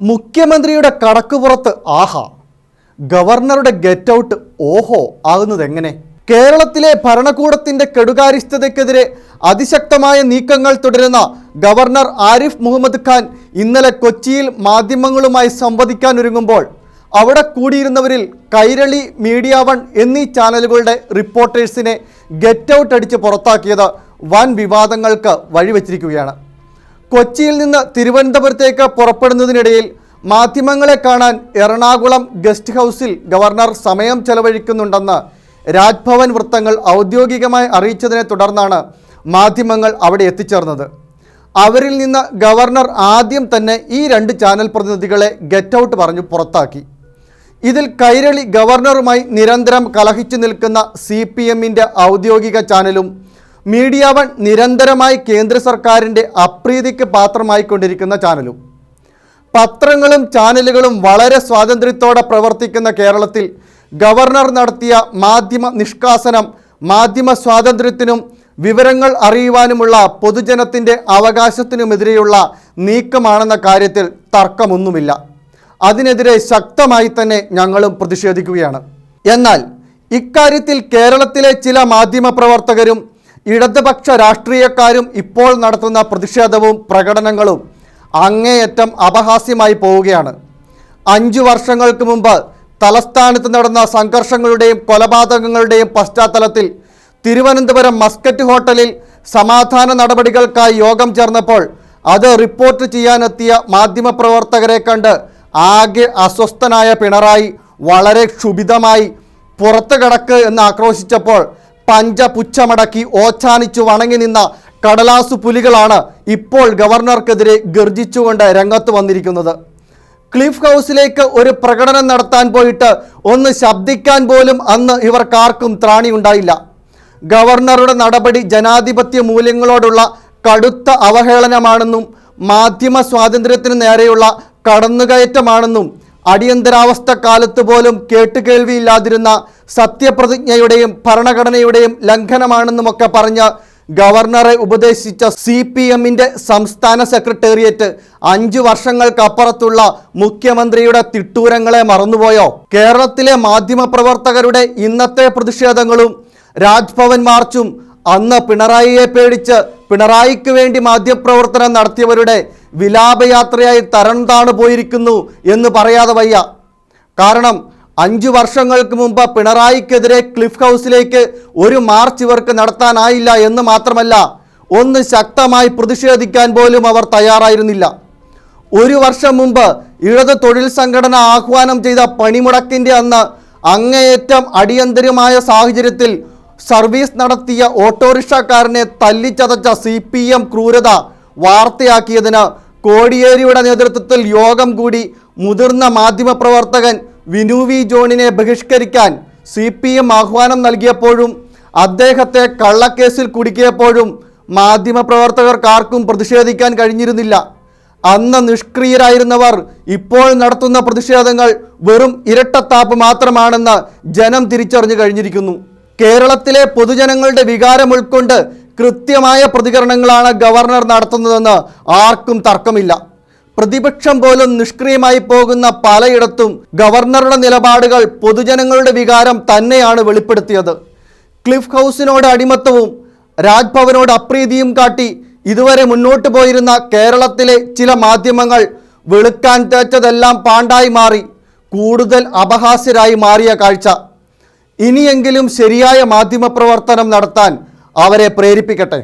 മുഖ്യമന്ത്രിയുടെ കടക്കുപുറത്ത് ആഹാ. ഗവർണറുടെ get out ഓഹോ ആകുന്നത് എങ്ങനെ? കേരളത്തിലെ ഭരണകൂടത്തിന്റെ കെടുകാരിസ്ഥതയ്ക്കെതിരെ അതിശക്തമായ നീക്കങ്ങൾ തുടരുന്ന ഗവർണർ ആരിഫ് മുഹമ്മദ് ഖാൻ ഇന്നലെ കൊച്ചിയിൽ മാധ്യമങ്ങളുമായി സംവദിക്കാൻ ഒരുങ്ങുമ്പോൾ അവിടെ കൂടിയിരുന്നവരിൽ കൈരളി മീഡിയ വൺ എന്നീ ചാനലുകളുടെ റിപ്പോർട്ടേഴ്സിനെ ഗെറ്റ് ഔട്ട് അടിച്ച് പുറത്താക്കിയത് വൻ വിവാദങ്ങൾക്ക് വഴിവെച്ചിരിക്കുകയാണ്. കൊച്ചിയിൽ നിന്ന് തിരുവനന്തപുരത്തേക്ക് പുറപ്പെടുന്നതിനിടയിൽ മാധ്യമങ്ങളെ കാണാൻ എറണാകുളം ഗസ്റ്റ് ഹൗസിൽ ഗവർണർ സമയം ചെലവഴിക്കുന്നുണ്ടെന്ന് രാജ്ഭവൻ വൃത്തങ്ങൾ ഔദ്യോഗികമായി അറിയിച്ചതിനെ തുടർന്നാണ് മാധ്യമങ്ങൾ അവിടെ എത്തിച്ചേർന്നത്. അവരിൽ നിന്ന് ഗവർണർ ആദ്യം തന്നെ ഈ രണ്ട് ചാനൽ പ്രതിനിധികളെ ഗെറ്റ് ഔട്ട് പറഞ്ഞു പുറത്താക്കി. ഇതിൽ കൈരളി ഗവർണറുമായി നിരന്തരം കലഹിച്ചു നിൽക്കുന്ന സി പി ഔദ്യോഗിക ചാനലും മീഡിയ വൺ നിരന്തരമായി കേന്ദ്ര സർക്കാരിന്റെ അപ്രീതിക്ക് പാത്രമായിക്കൊണ്ടിരിക്കുന്ന ചാനലും. പത്രങ്ങളും ചാനലുകളും വളരെ സ്വാതന്ത്ര്യത്തോടെ പ്രവർത്തിക്കുന്ന കേരളത്തിൽ ഗവർണർ നടത്തിയ മാധ്യമ നിഷ്കാസനം മാധ്യമ സ്വാതന്ത്ര്യത്തിനും വിവരങ്ങൾ അറിയുവാനുമുള്ള പൊതുജനത്തിന്റെ അവകാശത്തിനുമെതിരെയുള്ള നീക്കമാണെന്ന കാര്യത്തിൽ തർക്കമൊന്നുമില്ല. അതിനെതിരെ ശക്തമായി തന്നെ ഞങ്ങളും പ്രതിഷേധിക്കുകയാണ്. എന്നാൽ ഇക്കാര്യത്തിൽ കേരളത്തിലെ ചില മാധ്യമപ്രവർത്തകരും ഇടതുപക്ഷ രാഷ്ട്രീയക്കാരും ഇപ്പോൾ നടത്തുന്ന പ്രതിഷേധവും പ്രകടനങ്ങളും അങ്ങേയറ്റം അപഹാസ്യമായി പോവുകയാണ്. അഞ്ചു വർഷങ്ങൾക്ക് മുമ്പ് തലസ്ഥാനത്ത് നടന്ന സംഘർഷങ്ങളുടെയും കൊലപാതകങ്ങളുടെയും പശ്ചാത്തലത്തിൽ തിരുവനന്തപുരം മസ്കറ്റ് ഹോട്ടലിൽ സമാധാന നടപടികൾക്കായി യോഗം ചേർന്നപ്പോൾ അത് റിപ്പോർട്ട് ചെയ്യാനെത്തിയ മാധ്യമപ്രവർത്തകരെ കണ്ട് ആകെ അസ്വസ്ഥനായ പിണറായി വളരെ ക്ഷുഭിതമായി പുറത്തു കിടക്ക് എന്ന് ആക്രോശിച്ചപ്പോൾ പഞ്ചപുച്ഛമടക്കി ഓച്ചാനിച്ചു വണങ്ങി നിന്ന കടലാസു പുലികളാണ് ഇപ്പോൾ ഗവർണർക്കെതിരെ ഗർജിച്ചുകൊണ്ട് രംഗത്ത് വന്നിരിക്കുന്നത്. ക്ലിഫ് ഹൗസിലേക്ക് ഒരു പ്രകടനം നടത്താൻ പോയിട്ട് ഒന്ന് ശബ്ദിക്കാൻ പോലും അന്ന് ഇവർക്കാർക്കും ത്രാണിയുണ്ടായില്ല ഗവർണറുടെ നടപടി ജനാധിപത്യ മൂല്യങ്ങളോടുള്ള കടുത്ത അവഹേളനമാണെന്നും മാധ്യമ സ്വാതന്ത്ര്യത്തിന് നേരെയുള്ള കടന്നുകയറ്റമാണെന്നും അടിയന്തരാവസ്ഥ കാലത്ത് പോലും കേട്ടുകേൾവിയില്ലാതിരുന്ന സത്യപ്രതിജ്ഞയുടെയും ഭരണഘടനയുടെയും ലംഘനമാണെന്നുമൊക്കെ പറഞ്ഞ് ഗവർണറെ ഉപദേശിച്ച സി പി എമ്മിന്റെ സംസ്ഥാന സെക്രട്ടേറിയറ്റ് അഞ്ചു വർഷങ്ങൾക്കപ്പുറത്തുള്ള മുഖ്യമന്ത്രിയുടെ തിട്ടൂരങ്ങളെ മറന്നുപോയോ? കേരളത്തിലെ മാധ്യമപ്രവർത്തകരുടെ ഇന്നത്തെ പ്രതിഷേധങ്ങളും രാജ്ഭവൻ മാർച്ചും അന്ന് പിണറായിയെ പേടിച്ച് പിണറായിക്ക് വേണ്ടി മാധ്യമപ്രവർത്തനം നടത്തിയവരുടെ വിലാപയാത്രയായി തരം താണു പോയിരിക്കുന്നു എന്ന് പറയാതെ വയ്യ. കാരണം അഞ്ചു വർഷങ്ങൾക്ക് മുമ്പ് പിണറായിക്കെതിരെ ക്ലിഫ് ഹൗസിലേക്ക് ഒരു മാർച്ച് ഇവർക്ക് നടത്താനായില്ല എന്ന് മാത്രമല്ല ഒന്ന് ശക്തമായി പ്രതിഷേധിക്കാൻ പോലും അവർ തയ്യാറായിരുന്നില്ല. ഒരു വർഷം മുമ്പ് ഇടത് തൊഴിൽ സംഘടന ആഹ്വാനം ചെയ്ത പണിമുടക്കിന്റെ അന്ന് അങ്ങേയറ്റം അടിയന്തരമായ സാഹചര്യത്തിൽ സർവീസ് നടത്തിയ ഓട്ടോറിക്ഷക്കാരനെ തല്ലിച്ചതച്ച സി പി എം ക്രൂരത വാർത്തയാക്കിയതിന് കോടിയേരിയുടെ നേതൃത്വത്തിൽ യോഗം കൂടി മുതിർന്ന മാധ്യമപ്രവർത്തകൻ വിനു വി ജോണിനെ ബഹിഷ്കരിക്കാൻ സി പി എം ആഹ്വാനം നൽകിയപ്പോഴും അദ്ദേഹത്തെ കള്ളക്കേസിൽ കുടുക്കിയപ്പോഴും മാധ്യമപ്രവർത്തകർക്കാർക്കും പ്രതിഷേധിക്കാൻ കഴിഞ്ഞിരുന്നില്ല. അന്ന് നിഷ്ക്രിയരായിരുന്നവർ ഇപ്പോൾ നടത്തുന്ന പ്രതിഷേധങ്ങൾ വെറും ഇരട്ടത്താപ്പ് മാത്രമാണെന്ന് ജനം തിരിച്ചറിഞ്ഞു കഴിഞ്ഞിരിക്കുന്നു. കേരളത്തിലെ പൊതുജനങ്ങളുടെ വികാരം ഉൾക്കൊണ്ട് കൃത്യമായ പ്രതികരണങ്ങളാണ് ഗവർണർ നടത്തുന്നതെന്ന് ആർക്കും തർക്കമില്ല. പ്രതിപക്ഷം പോലും നിഷ്ക്രിയമായി പോകുന്ന പലയിടത്തും ഗവർണറുടെ നിലപാടുകൾ പൊതുജനങ്ങളുടെ വികാരം തന്നെയാണ് വെളിപ്പെടുത്തിയത്. ക്ലിഫ് ഹൗസിനോട് അടിമത്തവും രാജ്ഭവനോട് അപ്രീതിയും കാട്ടി ഇതുവരെ മുന്നോട്ട് പോയിരുന്ന കേരളത്തിലെ ചില മാധ്യമങ്ങൾ വെളുക്കാൻ തേച്ചതെല്ലാം പാണ്ടായി മാറി കൂടുതൽ അപഹാസ്യരായി മാറിയ കാഴ്ച. ഇനിയെങ്കിലും ശരിയായ മാധ്യമപ്രവർത്തനം നടത്താൻ അവരെ പ്രേരിപ്പിക്കട്ടെ.